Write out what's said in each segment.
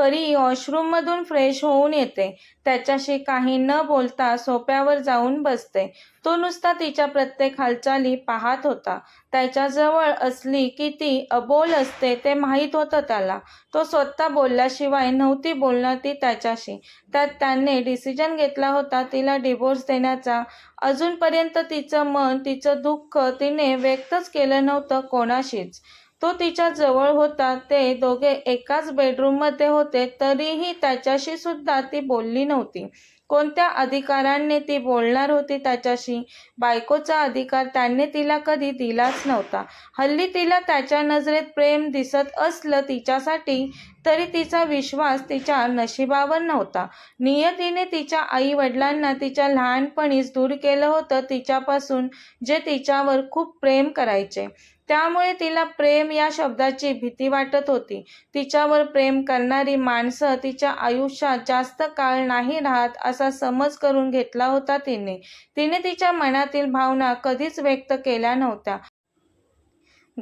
परी वॉशरूममधून फ्रेश होऊन येते. त्याच्याशी काही न बोलता सोप्यावर जाऊन बसते. तो नुसता तिच्या प्रत्येक हालचाली पाहत होता. त्याच्याजवळ असली की ती अबोल असते ते माहीत होतं त्याला. तो स्वतः बोलल्याशिवाय नव्हती बोलणार ती त्याच्याशी. त्यात त्याने डिसिजन घेतला होता तिला डिवोर्स देण्याचा. अजूनपर्यंत तिचं मन तिचं दुःख तिने व्यक्तच केलं नव्हतं कोणाशीच. तो तिच्या जवळ होता. ते दोघे एकाच बेडरूममध्ये होते तरीही त्याच्याशी सुद्धा ती बोलली नव्हती. कोणत्या अधिकाराने ती बोलणार होती त्याच्याशी? बायकोचा अधिकार त्याने तिला कधी दिलाच नव्हता. हल्ली तिला त्याच्या नजरेत प्रेम दिसत असलं तिच्यासाठी तरी तिचा विश्वास तिच्या नशिबावर नव्हता. नियतीने तिच्या आई वडिलांना तिच्या लहानपणीच दूर केलं होतं तिच्यापासून जे तिच्यावर खूप प्रेम करायचे. त्यामुळे तिला प्रेम या शब्दाची भीती वाटत होती. तिच्यावर प्रेम करणारी माणसं तिच्या आयुष्यात जास्त काळ नाही राहत असा समज करून घेतला होता तिने. तिने तिच्या मनातील भावना कधीच व्यक्त केल्या नव्हत्या.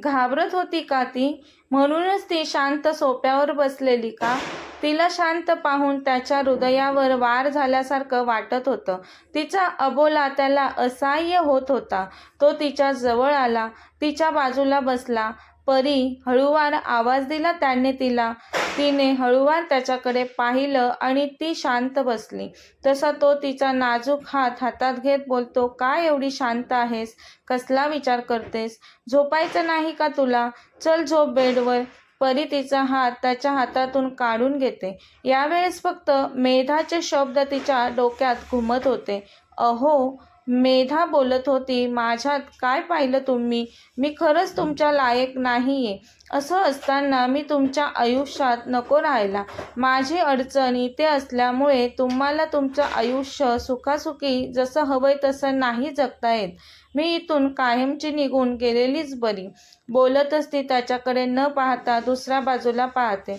घाबरत होती का ती? म्हणूनच ती शांत सोप्यावर बसलेली का? तिला शांत पाहून त्याच्या हृदयावर वार झाल्यासारखं वाटत होतं. तिचा अबोला त्याला असह्य होत होता. तो तिच्या जवळ आला. तिच्या बाजूला बसला. परी हळूवार आवाज दिला त्याने तिला. तिने हळूवार त्याच्याकडे पाहिलं आणि ती शांत बसली. तसा तो तिचा नाजूक हात हातात घेत बोलतो काय एवढी शांत आहेस? कसला विचार करतेस? झोपायचं नाही का तुला? चल झोप बेडवर. परी तिचा हात त्याच्या हातातून काढून घेते. यावेळेस फक्त मेधाचे शब्द तिच्या डोक्यात घुमत होते. अहो मेधा बोलत होती माझ्यात काय पाहिलं तुम्ही? मी खरंच तुमच्या लायक नाही आहे असं असताना मी तुमच्या आयुष्यात नको राहायला. माझी अडचण इथे असल्यामुळे तुम्हाला तुमचं आयुष्य सुखासुखी जसं हवंय तसं नाही जगता येत. मी इथून कायमची निघून गेलेलीच बरी. बोलतच ती त्याच्याकडे न पाहता दुसऱ्या बाजूला पाहते.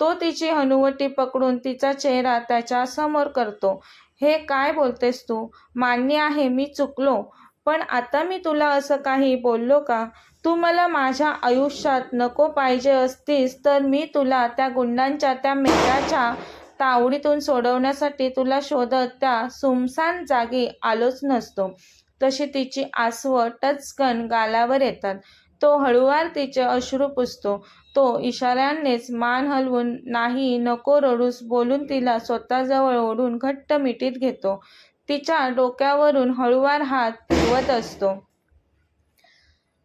तो तिची हनुवटी पकडून तिचा चेहरा त्याच्यासमोर करतो. हे काय बोलतेस तू? मान्य आहे मी चुकलो. पण आता मी तुला असं काही बोललो का? तू मला माझ्या आयुष्यात नको पाहिजे असतीस तर मी तुला त्या गुंडांच्या त्या मेघाच्या तावडीतून सोडवण्यासाठी तुला शोधत त्या सुमसान जागी आलोच नसतो. तशी तिची आसवं टचकन गालावर येतात. तो हळुवार तिचे अश्रू पुसतो. तो इशाऱ्यानेच मान हलवून नाही नको रडूस बोलून तिला स्वतःजवळ ओढून घट्ट मिठीत घेतो. तिच्या डोक्यावरून हळुवार हात फिरवत असतो.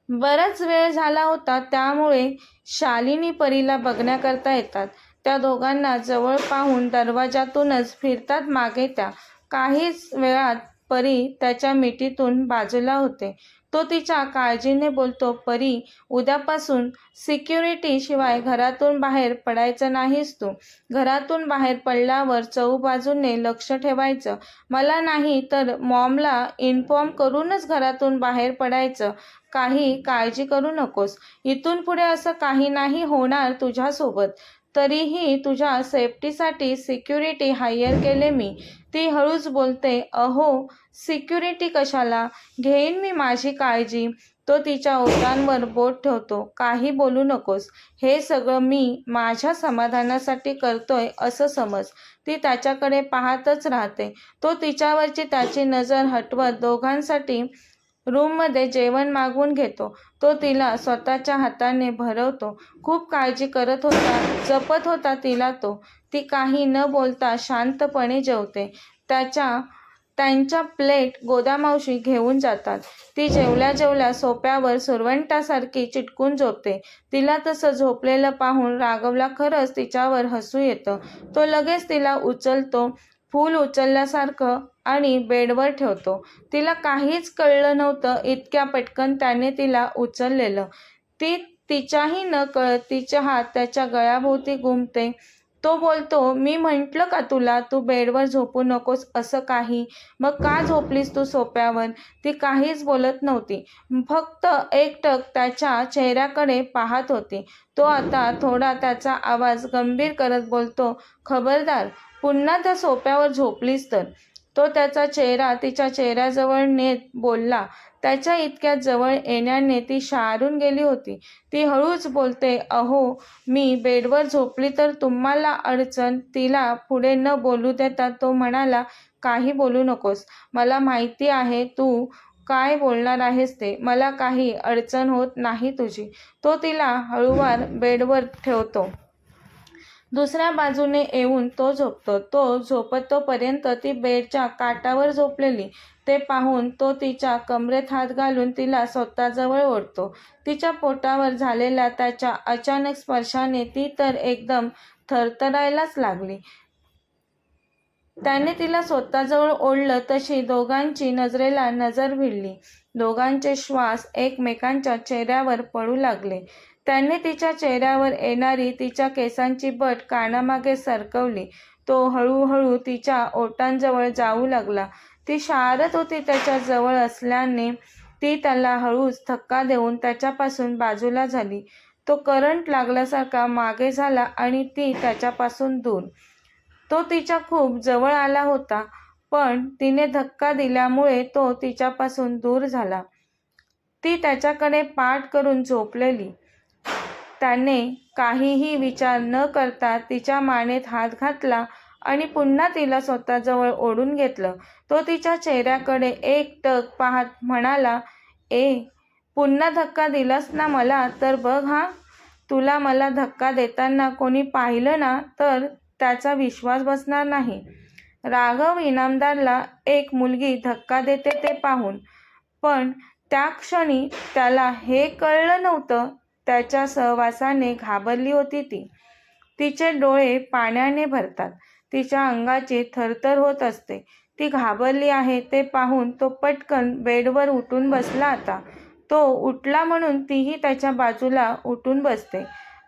बराच वेळ झाला होता त्यामुळे शालिनी परीला बघण्याकरता येतात. त्या दोघांना जवळ पाहून दरवाजातूनच फिरतात मागे त्या. काहीच वेळात परी त्याच्या मिठीतून बाजूला होते. तो तिच्या काळजीने बोलतो परी उद्यापासून सिक्युरिटी शिवाय घरातून बाहेर पडायचं नाहीस तू. घरातून बाहेर पडल्यावर चौबाजूने लक्ष ठेवायचं. मला नाही तर मॉमला इन्फॉर्म करूनच घरातून बाहेर पडायचं. काही काळजी करू नकोस. इथून पुढे असं काही नाही होणार तुझ्यासोबत. तरीही तुझ्या सेफ्टीसाठी सिक्युरिटी हायर केले मी. ती हळूच बोलते अहो सिक्युरिटी कशाला? घेईन मी माझी काळजी. तो तिच्या ओठांवर बोट ठेवतो काही बोलू नकोस. हे सगळं मी माझ्या समाधानासाठी करतोय असं समज ती त्याच्याकडे पाहतच राहते. तो तिच्यावरची त्याची नजर हटवत दोघांसाठी रूममध्ये जेवण मागवून घेतो. तो तिला स्वतःच्या हाताने भरवतो. खूप काळजी करत होता जपत होता तिला तो. ती काही न बोलता शांतपणे जेवते. त्याच्या त्यांच्या प्लेट गोदामावशी घेऊन जातात. ती जेवल्या जेवल्या सोप्यावर सुरवंटासारखी चिटकून झोपते. तिला तसं झोपलेलं पाहून राघवला खरंच तिच्यावर हसू येतं. तो लगेच तिला उचलतो फूल उचलल्यासारखं आणि बेडवर ठेवतो. तिला काहीच कळलं नव्हतं इतक्या पटकन त्याने तिला उचललेलं. ती तिच्याही न कळत तिच्या हात त्याच्या गळ्याभोवती घुमते तो बोलतो मी म्हटलं का तुला तू बेडवर झोपू नकोस असं काही? मग का झोपलीस तू सोप्यावर ती काहीच बोलत नव्हती. फक्त एकटक त्याच्या चेहऱ्याकडे पाहत होती. तो आता थोडा त्याचा आवाज गंभीर करत बोलतो खबरदार पुन्हा त्या सोप्यावर झोपलीस तर तो त्याचा चेहरा तिच्या चेहऱ्याजवळ नेत बोलला त्याच्या इतक्या जवळ येण्याने ती शारून गेली होती. ती हळूच बोलते अहो मी बेडवर झोपली तर तुम्हाला अडचण तिला पुढे न बोलू देता तो म्हणाला काही बोलू नकोस. मला माहिती आहे तू काय बोलणार आहेस ते. मला काही अडचण होत नाही तुझी. तो तिला हळूवार बेडवर ठेवतो. दुसऱ्या बाजूने येऊन तो झोपतो. तो झोपतोपर्यंत ती बेडच्या काठावर झोपलेली. ते पाहून तो तिच्या कमरेत हात घालून तिला स्वतःजवळ ओढतो. तिच्या पोटावर झालेल्या त्याच्या अचानक स्पर्शाने ती तर एकदम थरथरायलाच लागली. त्याने तिला स्वतःजवळ ओढलं तशी दोघांची नजरेला नजर भिडली. दोघांचे श्वास एकमेकांच्या चेहऱ्यावर पडू लागले. त्याने तिच्या चेहऱ्यावर येणारी तिच्या केसांची बट कानामागे सरकवली. तो हळूहळू तिच्या ओटांजवळ जाऊ लागला. ती शारत होती त्याच्याजवळ असल्याने ती त्याला हळूच धक्का देऊन त्याच्यापासून बाजूला झाली. तो करंट लागल्यासारखा मागे झाला आणि ती त्याच्यापासून दूर. तो तिच्या खूप जवळ आला होता पण तिने धक्का दिल्यामुळे तो तिच्यापासून दूर झाला. ती त्याच्याकडे पाठ करून झोपलेली. त्याने काहीही विचार न करता तिच्या मानेत हात घातला आणि पुन्हा तिला स्वतःजवळ ओढून घेतलं. तो तिच्या चेहऱ्याकडे एक टक पाहत म्हणाला ए पुन्हा धक्का दिलास ना मला? तर बघ हा तुला मला धक्का देताना कोणी पाहिलं ना तर त्याचा विश्वास बसणार नाही. राघव इनामदारला एक मुलगी धक्का देते ते पाहून. पण त्या क्षणी त्याला हे कळलं नव्हतं. त्याच्या सहवासाने घाबरली होती ती. तिचे डोळे पाण्याने भरतात. तिच्या अंगाची थरथर होत असते. ती घाबरली आहे ते पाहून तो पटकन बेडवर उठून बसला आता. तो उठला म्हणून तीही त्याच्या बाजूला उठून बसते.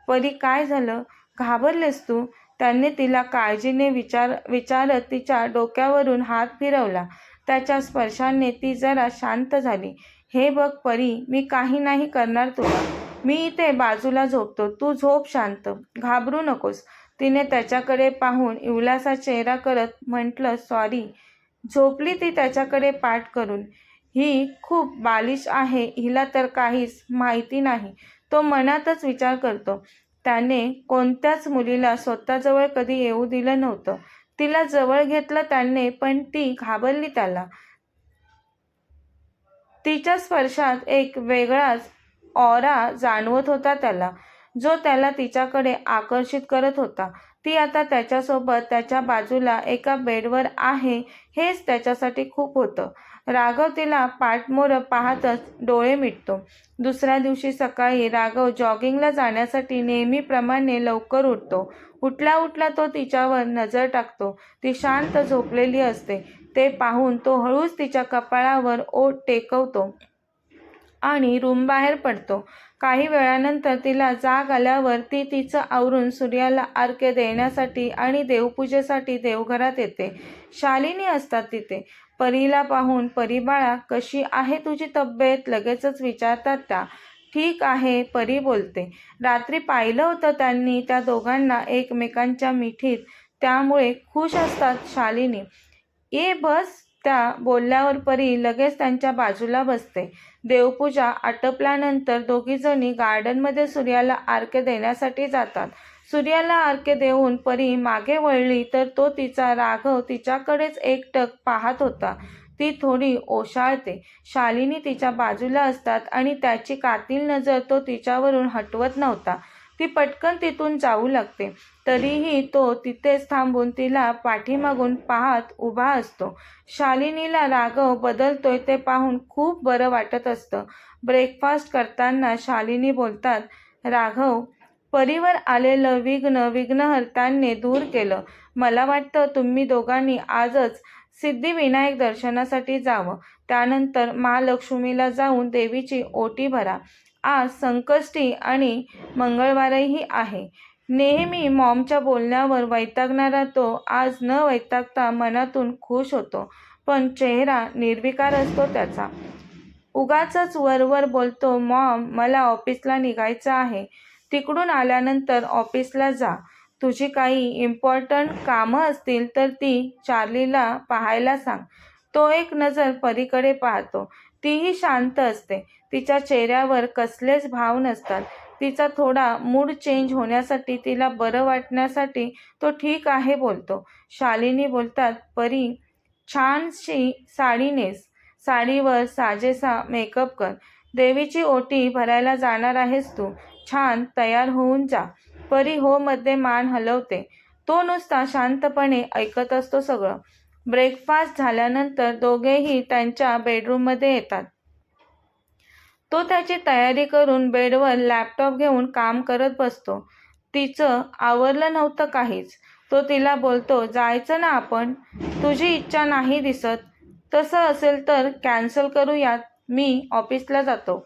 परी काय झालं? घाबरलेस तू? त्याने तिला काळजीने विचार विचारत तिच्या डोक्यावरून हात फिरवला. त्याच्या स्पर्शाने ती जरा शांत झाली. हे बघ परी मी काही नाही करणार तुला. मी इथे बाजूला झोपतो. तू झोप शांत. घाबरू नकोस. तिने त्याच्याकडे पाहून इवलासा चेहरा करत म्हटलं सॉरी. झोपली ती त्याच्याकडे पाठ करून. ही खूप बालिश आहे हिला तर काहीच माहिती नाही. तो मनातच विचार करतो. त्याने कोणत्याच मुलीला स्वतःजवळ कधी येऊ दिलं नव्हतं. तिला जवळ घेतलं त्याने पण ती घाबरली त्याला. तिच्या स्पर्शात एक वेगळाच ऑरा जाणवत होता त्याला. जो त्याला तिच्याकडे आकर्षित करत होता. ती आता त्याच्यासोबत त्याच्या बाजूला एका बेडवर आहे हेच त्याच्यासाठी खूप होतं. राघव तिला पाठमोर पाहतच डोळे मिटतो. दुसऱ्या दिवशी सकाळी राघव जॉगिंगला जाण्यासाठी नेहमीप्रमाणे लवकर उठतो. उठला उठला तो तिच्यावर नजर टाकतो. ती शांत झोपलेली असते. ते पाहून तो हळूच तिच्या कपाळावर ओठ टेकवतो आणि रूमबाहेर पडतो. काही वेळानंतर तिला जाग आल्यावर ती तिचं आवरून सूर्याला अर्घ्य देण्यासाठी आणि देवपूजेसाठी देवघरात येते. शालिनी असतात तिथे. परीला पाहून परीबाळा कशी आहे तुझी तब्येत? लगेचच विचारतात त्या. ठीक आहे परी बोलते. रात्री पाहिलं होतं त्यांनी त्या दोघांना एकमेकांच्या मिठीत. त्यामुळे खुश असतात शालिनी. ये बस त्या बोलल्यावर परी लगेच त्यांच्या बाजूला बसते. देवपूजा आटपल्यानंतर दोघीजणी गार्डनमध्ये सूर्याला आर्के देण्यासाठी जातात. सूर्याला आर्के देऊन परी मागे वळली तर तो तिचा राघव तिच्याकडेच एकटक पाहत होता. ती थोडी ओशाळते. शालिनी तिच्या बाजूला असतात आणि त्याची कातील नजर तो तिच्यावरून हटवत नव्हता. ती पटकन तिथून जाऊ लागते. तरीही तो तिथेच थांबून तिला पाठीमागून पाहत उभा असतो. शालिनीला राघव बदलतोय ते पाहून खूप बरं वाटत असतं. ब्रेकफास्ट करताना शालिनी बोलतात राघव परीवर आलेलं विघ्न विघ्नहर्तांनी दूर केलं. मला वाटतं तुम्ही दोघांनी आजच सिद्धिविनायक दर्शनासाठी जावं. त्यानंतर महालक्ष्मीला जाऊन देवीची ओटी भरा. आज संकष्टी आणि मंगळवारही आहे. नेहमी मॉमच्या बोलण्यावर वैतागणारा तो आज न वैतागता मनातून खुश होतो पण चेहरा निर्विकार असतो त्याचा. उगाचच वरवर बोलतो मॉम मला ऑफिसला निघायचं आहे. तिकडून आल्यानंतर ऑफिसला जा. तुझी काही इम्पॉर्टंट कामं असतील तर ती चार्लीला पाहायला सांग. तो एक नजर परीकडे पाहतो. तीही शांत असते. तिच्या चेहऱ्यावर कसलेच भाव नसतात. तिचा थोडा मूड चेंज होण्यासाठी तिला बरं वाटण्यासाठी तो ठीक आहे बोलतो. शालिनी बोलतात परी छानशी साडी नेस. साडीवर साजेसा मेकअप कर. देवीची ओटी भरायला जाणार आहेस तू. छान तयार होऊन जा. परी हो मध्ये मान हलवते. तो नुसता शांतपणे ऐकत असतो सगळं. ब्रेकफास्ट झाल्यानंतर दोघेही त्यांच्या बेडरूममध्ये येतात. तो त्याची तयारी करून बेडवर लॅपटॉप घेऊन काम करत बसतो. तिचं आवरलं नव्हतं काहीच. तो तिला बोलतो जायचं ना आपण? तुझी इच्छा नाही दिसत. तसं असेल तर कॅन्सल करूयात. मी ऑफिसला जातो.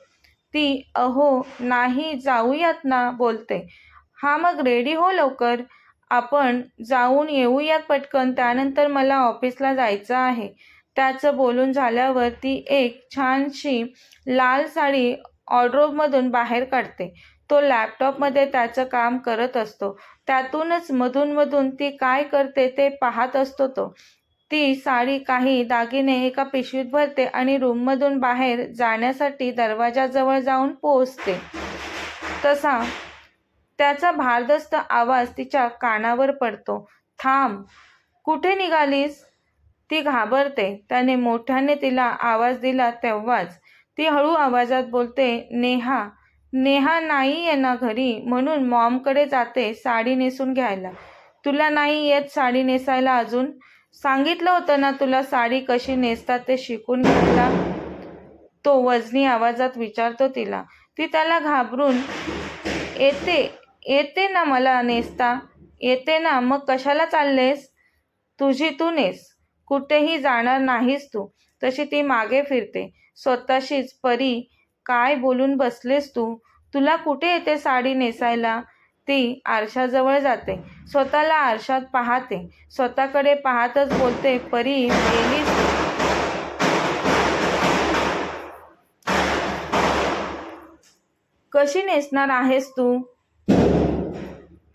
ती अहो नाही जाऊयात ना बोलते. हा मग रेडी हो लवकर. आपण जाऊन येऊयात पटकन. त्यानंतर मला ऑफिसला जायचं आहे. त्याचं बोलून झाल्यावर ती एक छानशी लाल साडी ऑर्डरोबमधून बाहेर काढते. तो लॅपटॉपमध्ये त्याचं काम करत असतो. त्यातूनच मधूनमधून ती काय करते ते पाहत असतो तो. ती साडी काही दागिने एका पिशवीत भरते आणि रूममधून बाहेर जाण्यासाठी दरवाजाजवळ जाऊन पोहोचते. तसा त्याचा भारदस्त आवाज तिच्या कानावर पडतो. थांब कुठे निघालीस? ती घाबरते. त्याने मोठ्याने तिला आवाज दिला तेव्हाच. ती हळू आवाजात बोलते नेहा नेहा नाही आहे ना घरी म्हणून मॉमकडे जाते साडी नेसून घ्यायला. तुला नाही येत साडी नेसायला अजून? सांगितलं होतं ना तुला साडी कशी नेसतात ते शिकून घ्यायला तो वजनी आवाजात विचारतो तिला. ती त्याला घाबरून येते येते ना मला नेसता? येते ना मग कशाला चाललेस? तुझी तू नेस. कुठेही जाणार नाहीस तू. तशी ती मागे फिरते. स्वतःशीच परी काय बोलून बसलेस तू? तुला कुठे येते साडी नेसायला? ती आरशाजवळ जाते. स्वतःला आरशात पाहते. स्वतःकडे पाहतच बोलते परी गेलीस कशी नेसणार आहेस तू?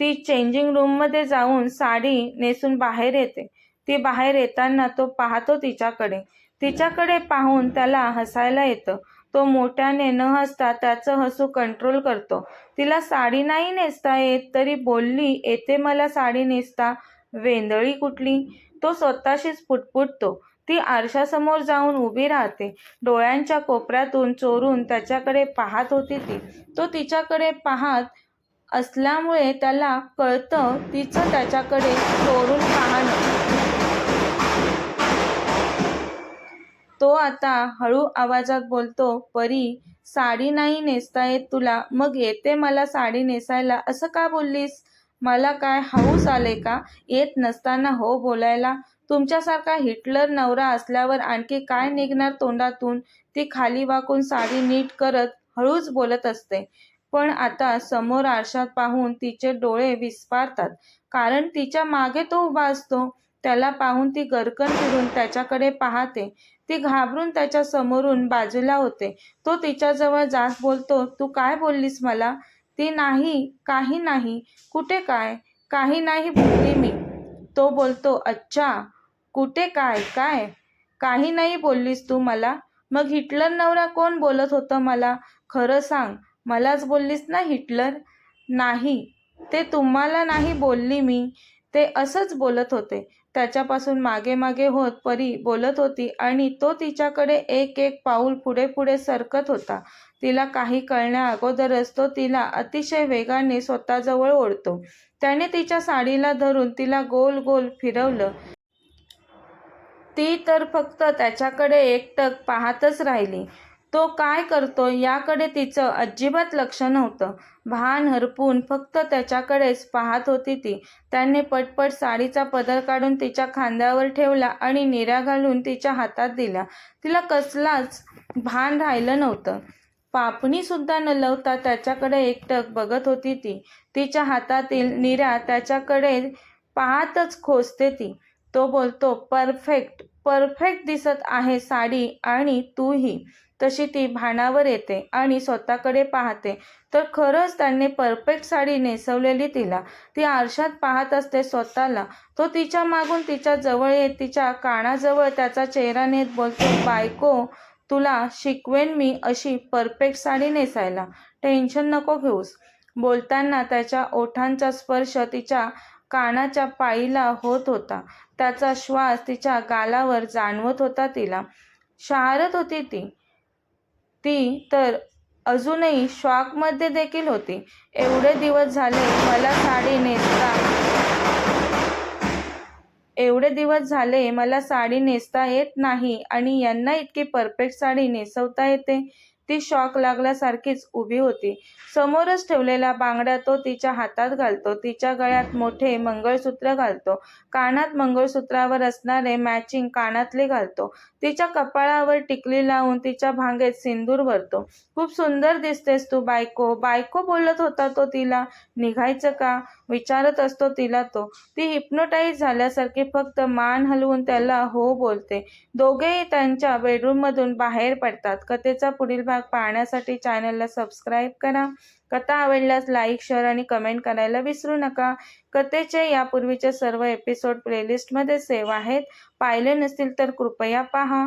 ती चेंजिंग रूममध्ये जाऊन साडी नेसून बाहेर येते. ती बाहेर येताना तो पाहतो तिच्याकडे. तिच्याकडे पाहून त्याला हसायला येतं. तो मोठ्याने न हसता त्याचं हसू कंट्रोल करतो. तिला साडी नाही नेसता येत तरी बोलली येते मला साडी नेसता. वेंदळी कुठली? तो स्वतःशीच पुटपुटतो. ती आरशासमोर जाऊन उभी राहते. डोळ्यांच्या कोपऱ्यातून चोरून त्याच्याकडे पाहत होती ती. तो तिच्याकडे पाहत असल्यामुळे त्याला कळतं तिचं त्याच्याकडे चोरून पाहणं. तो आता हळू आवाजात बोलतो परी साडी नाही नेसता येत तुला. मग येते मला साडी नेसायला. असं का बोललीस? मला काय हाऊस आले का? येत नसताना हो बोलायला. तुमच्यासारखा हिटलर नवरा असल्यावर आणखी काय निघणार तोंडातून? ती खाली वाकून साडी नीट करत हळूच बोलत असते. पण आता समोर आरशात पाहून तिचे डोळे विस्पारतात. कारण तिच्यामागे तो उभा असतो. त्याला पाहून ती गरकन फिरून त्याच्याकडे पाहते. ती घाबरून त्याच्या समोरून बाजूला होते. तो तिच्याजवळ जात बोलतो तू काय बोललीस मला? ती नाही काही नाही. कुठे काय? काही नाही बोलली मी. तो बोलतो अच्छा कुठे काय काय? काही नाही बोललीस तू मला? मग हिटलर नवरा कोण बोलत होतं मला? खरं सांग मलाच बोललीस ना हिटलर? नाही ते तुम्हाला नाही बोलली मी. ते असंच बोलत होते. त्याच्यापासून मागे मागे होत परी बोलत होती आणि तो तिच्याकडे एक एक पाऊल पुढे पुढे सरकत होता. तिला काही कळण्या अगोदरच तो तिला अतिशय वेगाने स्वतःजवळ ओढतो. त्याने तिच्या साडीला धरून तिला गोल गोल फिरवलं. ती तर फक्त त्याच्याकडे एकटक पाहतच राहिली. तो काय करतो याकडे तिचं अजिबात लक्ष नव्हतं. भान हरपून फक्त त्याच्याकडेच पाहत होती ती. त्याने पटपट साडीचा पदर काढून तिच्या खांद्यावर ठेवला आणि निऱ्या घालून तिच्या हातात दिला. तिला कसलाच भान राहिलं नव्हतं. पापणीसुद्धा न लवता त्याच्याकडे एकटक बघत होती ती. तिच्या हातातील निऱ्या त्याच्याकडे पाहतच खोचते ती. तो बोलतो परफेक्ट. परफेक्ट दिसत आहे साडी आणि तूही. तशी ती भानावर येते आणि स्वतःकडे पाहते. तर खरंच त्याने परफेक्ट साडी नेसवलेली तिला. ती आरशात पाहत असते स्वतःला. तो तिच्या मागून तिच्या जवळ येत तिच्या कानाजवळ त्याचा चेहरा नेत बोलतो बायको तुला शिकवेन मी अशी परफेक्ट साडी नेसायला. टेन्शन नको घेऊस. बोलताना त्याच्या ओठांचा स्पर्श तिच्या कानाच्या पाळीला होत होता. त्याचा श्वास तिच्या गालावर जाणवत होता तिला. शहारत होती ती. ती तर अजूनही शॉकमध्ये देखील होती. एवढे दिवस झाले मला साडी नेसता एवढे दिवस झाले मला साडी नेसता येत नाही आणि यांना इतकी परफेक्ट साडी नेसवता येते. ती शॉक लागल्यासारखीच उभी होती. समोरच ठेवलेला बांगडा तो तिच्या हातात घालतो. तिच्या गळ्यात मोठे मंगळसूत्र घालतो. कानात मंगळसूत्रावर असणारे मॅचिंग कानातले घालतो. तिच्या कपाळावर टिकली लावून तिच्या भांगेत सिंदूर भरतो. खूप सुंदर दिसतेस तू बायको. बायको बोलत होता तो तिला निघायचं का? विचारत असतो तिला तो. ती हिप्नोटाईज झाल्यासारखी फक्त मान हलवून त्याला हो बोलते. दोघेही त्यांच्या बेडरूममधून बाहेर पडतात. कथेचा पुढील भाग भाग पाहण्यासाठी चॅनलला सबस्क्राईब करा. कथा आवडल्यास लाईक शेअर आणि कमेंट करायला विसरू नका. कथेचे यापूर्वीचे सर्व एपिसोड प्लेलिस्टमध्ये सेव्ह आहेत. पाहिले नसतील तर कृपया पहा.